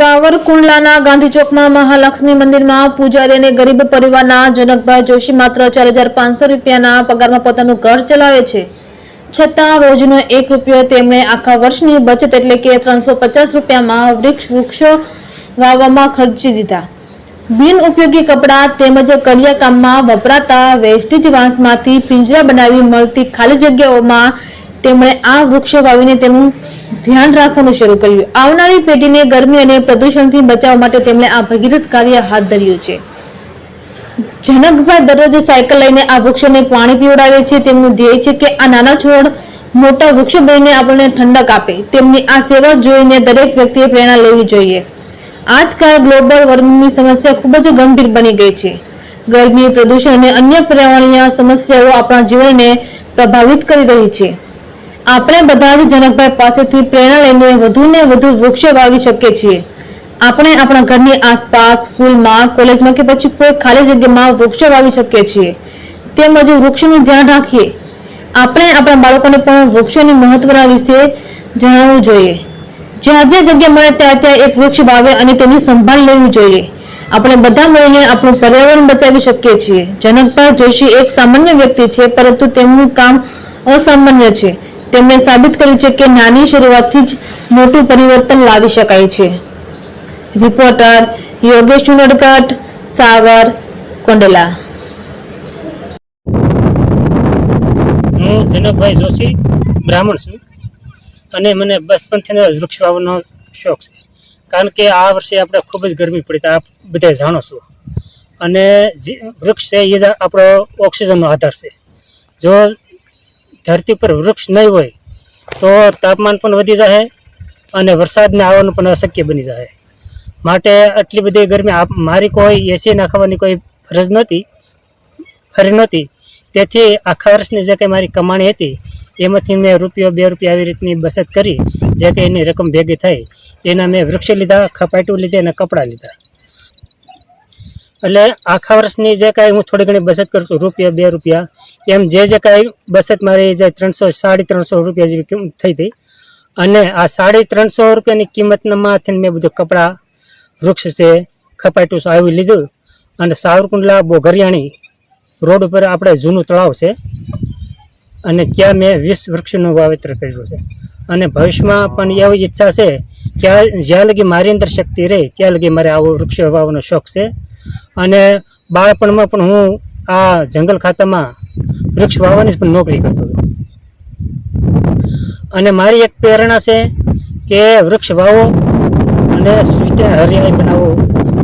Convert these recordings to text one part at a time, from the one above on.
સાવરકુંડલાના ગાંધી ચોકમાં મહાલક્ષ્મી મંદિરમાં પૂજારી અને ગરીબ પરિવારના જનકભાઈ જોશી માત્ર ચાર હજાર પાંચસો રૂપિયાના પગારમાં પોતાનું ઘર ચલાવે છે. છતાં રોજનો એક રૂપિયો તેમણે આખા વર્ષની બચત એટલે કે ત્રણસો પચાસ રૂપિયામાં વૃક્ષ, વૃક્ષો વાવવામાં ખર્ચી દીધા. બિન ઉપયોગી કપડાં તેમજ કરિયા કામમાં વપરાતા વેસ્ટેજ વાંસમાંથી પિંજરા બનાવી મળતી ખાલી જગ્યાઓમાં તેમણે આ વૃક્ષો વાવીને તેનું ધ્યાન રાખવાનું શરૂ કર્યું. આવનારી પેઢીને ગરમી અને પ્રદૂષણથી બચાવવા માટે તેમણે આ ભગીરથ કાર્ય હાથ ધર્યું છે. જનકભાઈ દરરોજ સાયકલ લઈને આ વૃક્ષોને પાણી પીવડાવે છે. તેમનું ધ્યેય છે કે આ નાના છોડ મોટા વૃક્ષ બનીને આપણને ઠંડક આપે. તેમની આ સેવા જોઈને દરેક વ્યક્તિએ પ્રેરણા લેવી જોઈએ. આજકાલ ગ્લોબલ વોર્મિંગની સમસ્યા ખૂબ જ ગંભીર બની ગઈ છે. ગરમી, પ્રદૂષણ અને અન્ય પર્યાવરણીય સમસ્યાઓ આપણા જીવનને પ્રભાવિત કરી રહી છે. આપણે બધા જ જનકભાઈ પાસેથી પ્રેરણા લઈને વધુને વધુ વૃક્ષો વાવી શકીએ છીએ. આપણે આપણા ઘરની આસપાસ, સ્કૂલમાં, કોલેજમાં કે પછી કોઈ ખાલી જગ્યામાં વૃક્ષો વાવી શકીએ છીએ. તેમજ વૃક્ષોનું ધ્યાન રાખીએ. આપણે આપણા બાળકોને પણ વૃક્ષોની મહત્વના વિશે જણાવવું જોઈએ. જ્યાં જ્યાં જગ્યા મળે ત્યાં ત્યાં એક વૃક્ષ વાવે અને તેની સંભાળ લેવી જોઈએ. આપણે બધા મળીને આપણું પર્યાવરણ બચાવી શકીએ છીએ. જનકભાઈ જોશી એક સામાન્ય વ્યક્તિ છે, પરંતુ તેમનું કામ અસામાન્ય છે. તેમણે સાબિત કર્યું છે કે નાની શરૂઆતથી જ મોટું પરિવર્તન લાવી શકાય છે. રિપોર્ટર યોગેશ ચુનડકટ સાગર કોંડલા. હું જનકભાઈ જોશી, બ્રાહ્મણ છું અને મને બચપનથી વૃક્ષ વાવવાનો શોખ છે. કારણ કે આ વર્ષે આપણે ખૂબ જ ગરમી પડી તો આપ બધા જાણો છો. અને વૃક્ષ છે એ આપણો ઓક્સિજનનો આધાર છે. જો ધરતી પર વૃક્ષ નહીં હોય, તો તાપમાન પણ વધી જાય અને વરસાદને આવવાનું પણ અશક્ય બની જાય માટે આટલી બધી ગરમી મારી કોઈ એસી નાખવાની કોઈ ફરજ નહોતી, ફરી નહોતી. તેથી આખા વર્ષની જે કંઈ મારી કમાણી હતી, એમાંથી મેં રૂપિયો બે રૂપિયા આવી રીતની બચત કરી, જે કંઈ એની રકમ ભેગી થઈ, એના મેં વૃક્ષ લીધા, ખપાટું લીધે અને કપડાં લીધા. એટલે આખા વર્ષની જે કાંઈ હું થોડી ઘણી બચત કરતો રૂપિયા, બે રૂપિયા, એમ જે જે કાંઈ બચત મારી જે ત્રણસો, સાડી ત્રણસો રૂપિયા જેવી થઈ હતી. અને આ સાડી ત્રણસો રૂપિયાની કિંમતમાંથી મેં બધું કપડાં, વૃક્ષ છે, ખપાટું આવી લીધું. અને સાવરકુંડલા બોઘરિયાણી રોડ ઉપર આપણે જૂનું તળાવ છે. અને ત્યાં મેં વીસ વૃક્ષનું વાવેતર કર્યું છે. અને ભવિષ્યમાં પણ એવી ઈચ્છા છે કે જ્યાં લગી મારી અંદર શક્તિ રહે, ત્યાં લગી મારે આવો વૃક્ષ વાવવાનો શોખ છે. અને બાળપણમાં પણ હું આ જંગલ ખાતામાં વૃક્ષ વાવવાની પણ નોકરી કરતો હતો. અને મારી એક પ્રેરણા છે કે વૃક્ષ વાવો અને સૃષ્ટિ હરિયાળી બનાવો.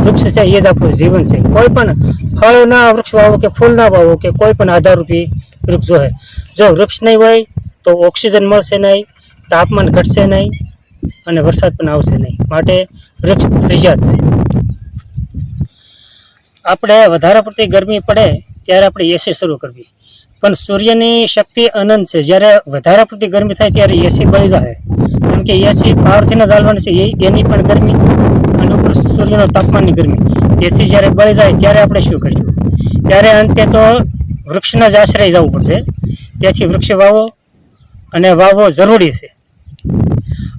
વૃક્ષ છે એ જ આપણું જીવન છે. કોઈ પણ ફળના વૃક્ષ વાવો કે ફૂલના વાવો કે કોઈ પણ આધારરૂપી વૃક્ષ હોય. જો વૃક્ષ નહીં હોય તો ઓક્સિજન મળશે નહીં, તાપમાન ઘટશે નહીં અને વરસાદ પણ આવશે નહીં. માટે વૃક્ષ ફરજિયાત છે. આપણે વધારે પડતી ગરમી પડે ત્યારે આપણે એસી શરૂ કરવી. પણ સૂર્યની શક્તિ અનંત છે. જ્યારે વધારે પડતી ગરમી થાય ત્યારે એસી બળી જાય. કેમ કે એસી પાવરથી ન ચાલવાની છે. એની પણ ગરમી અને ઉપર સૂર્યનો તાપમાનની ગરમી. એસી જ્યારે બળી જાય ત્યારે આપણે શું કરીશું? ત્યારે અંતે તો વૃક્ષના જ આશ્રય જવું પડશે. ત્યાંથી વૃક્ષ વાવો અને વાવવો જરૂરી છે.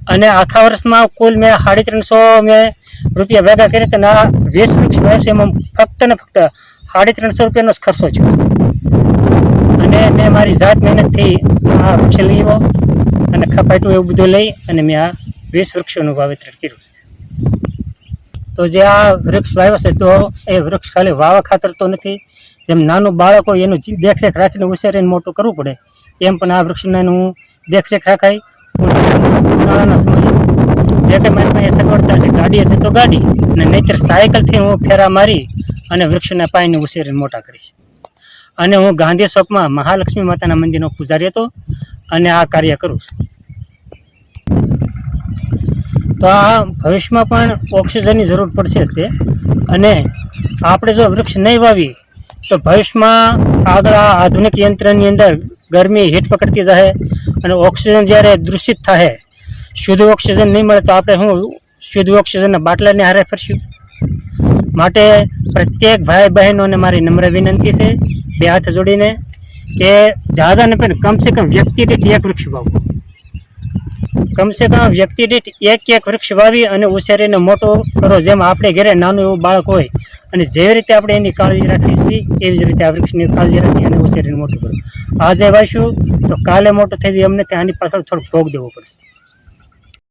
અને આખા વર્ષમાં કુલ મેં સાડી ત્રણસો મેં રૂપિયા ભેગા કરી તો વીસ વૃક્ષ વાવશે એમાં ફક્ત ને ફક્ત સાડી ત્રણસો રૂપિયાનો ખર્ચો છે અને મેં મારી જાત મહેનતથી આ વૃક્ષ લીવો અને ખપાટું એવું બધું લઈ અને મેં આ વીસ વૃક્ષોનું વાવેતર કર્યું છે. તો જે આ વૃક્ષ વાવ્યો છે તો એ વૃક્ષ ખાલી વાવા ખાતર તો નથી, જેમ નાનું બાળક હોય એનું દેખરેખ રાખીને ઉછેરીને મોટું કરવું પડે, એમ પણ આ વૃક્ષને હું દેખરેખ રાખાય. જે કંઈ મારી પાસે સગવડતા છે, ગાડી હશે તો ગાડી. અને નહીતર સાયકલથી હું ફેરા મારી અને વૃક્ષના પાયને ઉછેરીને મોટા કરીશ. અને હું ગાંધી ચોકમાં મહાલક્ષ્મી માતાના મંદિરનો પૂજારી હતો અને આ કાર્ય કરું છું. તો આ ભવિષ્યમાં પણ ઓક્સિજનની જરૂર પડશે જ તે. અને આપણે જો વૃક્ષ નહીં વાવીએ, તો ભવિષ્યમાં આગળ આ આધુનિક યંત્રની અંદર ગરમી હીટ પકડતી જાય અને ઓક્સિજન જ્યારે દૂષિત થાય શુદ્ધ ઓક્સિજન નહીં મળે તો આપણે શું, શુદ્ધ ઓક્સિજનના બાટલાને હારે ફરશું? માટે પ્રત્યેક ભાઈ બહેનોને મારી નમ્ર વિનંતી છે, બે હાથ જોડીને, કે જ્યાદા ને પણ કમસે કમ વ્યક્તિ દીઠ એક વૃક્ષ વાવો. કમસે કમ વ્યક્તિ દીઠ એક એક વૃક્ષ વાવી અને ઉછેરીને મોટો કરો, જેમ આપણે ઘરે નાનું એવું બાળક હોય, અને જેવી રીતે આપણે એની કાળજી રાખીશું એવી જ રીતે આ વૃક્ષની કાળજી રાખી અને ઉછેરીને મોટું કરવું આજે વાવીશું, તો કાલે મોટું થઈ જાય, અમને ત્યાં આની પાછળ થોડોક ભોગ દેવો પડશે.